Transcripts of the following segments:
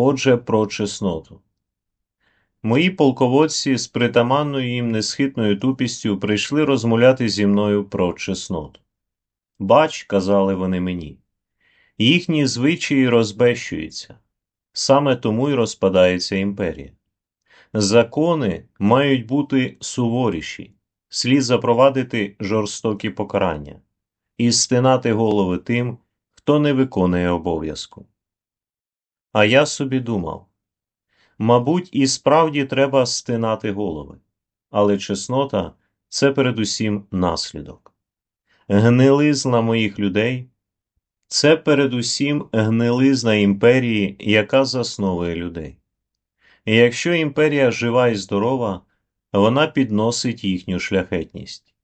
Отже, про чесноту. Мої полководці з притаманною їм несхитною тупістю прийшли розмовляти зі мною про чесноту. Бач, казали вони мені, їхні звичаї розбещуються, саме тому й розпадається імперія. Закони мають бути суворіші, слід запровадити жорстокі покарання і стинати голови тим, хто не виконує обов'язку. А я собі думав мабуть, і справді треба стинати голови, але чеснота це передусім наслідок. Гнилизна моїх людей це передусім гнилизна імперії, яка засновує людей. Якщо імперія жива і здорова, вона підносить їхню шляхетність.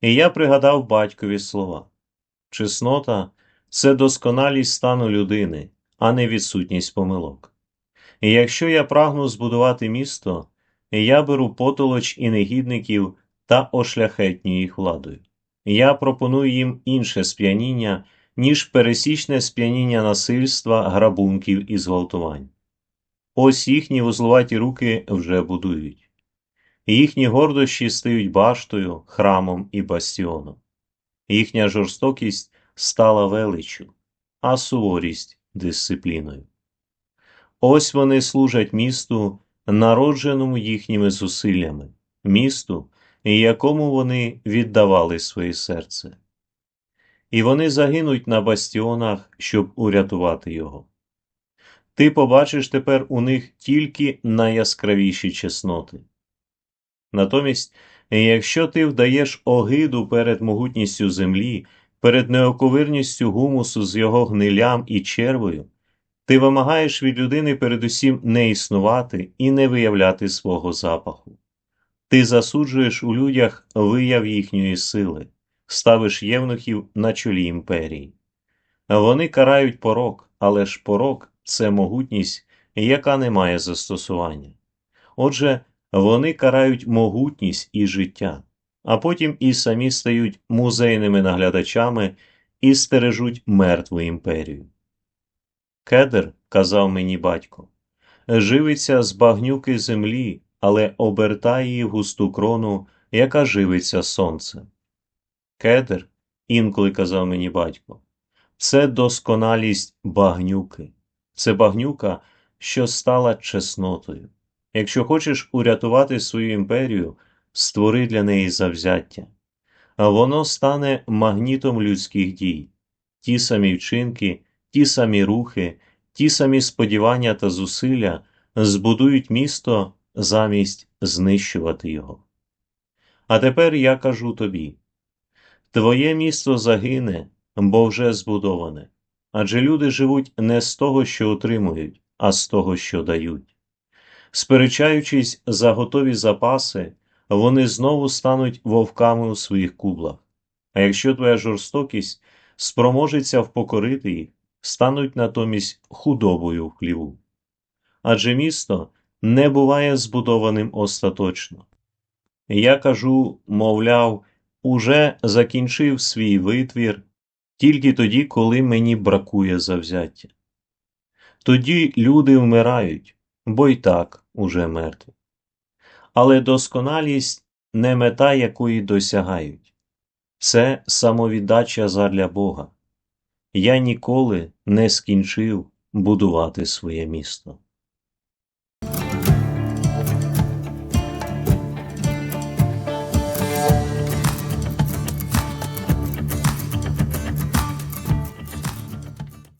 І я пригадав батькові слова чеснота це досконалість стану людини, а не відсутність помилок. Якщо я прагну збудувати місто, я беру потолоч і негідників та ошляхетню їх владою. Я пропоную їм інше сп'яніння, ніж пересічне сп'яніння насильства, грабунків і зґвалтувань. Ось їхні вузлуваті руки вже будують, їхні гордощі стають баштою, храмом і бастіоном. Їхня жорстокість стала величчю, а суворість дисципліною. Ось вони служать місту, народженому їхніми зусиллями, місту, якому вони віддавали своє серце. І вони загинуть на бастіонах, щоб урятувати його. Ти побачиш тепер у них тільки найяскравіші чесноти. Натомість, якщо ти вдаєш огиду перед могутністю землі, перед неоковирністю гумусу з його гнилям і червою, ти вимагаєш від людини передусім не існувати і не виявляти свого запаху. Ти засуджуєш у людях вияв їхньої сили, ставиш євнухів на чолі імперії. Вони карають порок, але ж порок це могутність, яка не має застосування. Отже, вони карають могутність і життя, а потім і самі стають музейними наглядачами і стережуть мертву імперію. Кедр, казав мені батько, живиться з багнюки землі, але обертає її густу крону, яка живиться сонцем. Кедр, інколи казав мені батько, це досконалість багнюки, це багнюка, що стала чеснотою. Якщо хочеш урятувати свою імперію, створи для неї завзяття, а воно стане магнітом людських дій, ті самі вчинки ті самі рухи, ті самі сподівання та зусилля збудують місто замість знищувати його. А тепер я кажу тобі Твоє місто загине, бо вже збудоване, адже люди живуть не з того, що отримують, а з того, що дають. Сперечаючись за готові запаси, вони знову стануть вовками у своїх кублах. А якщо твоя жорстокість спроможеться впокорити їх, стануть натомість худобою в хліву. Адже місто не буває збудованим остаточно. Я кажу, мовляв, уже закінчив свій витвір тільки тоді, коли мені бракує завзяття. Тоді люди вмирають, бо й так уже мертві. Але досконалість не мета якої досягають, це самовіддача задля Бога я ніколи не скінчив будувати своє місто.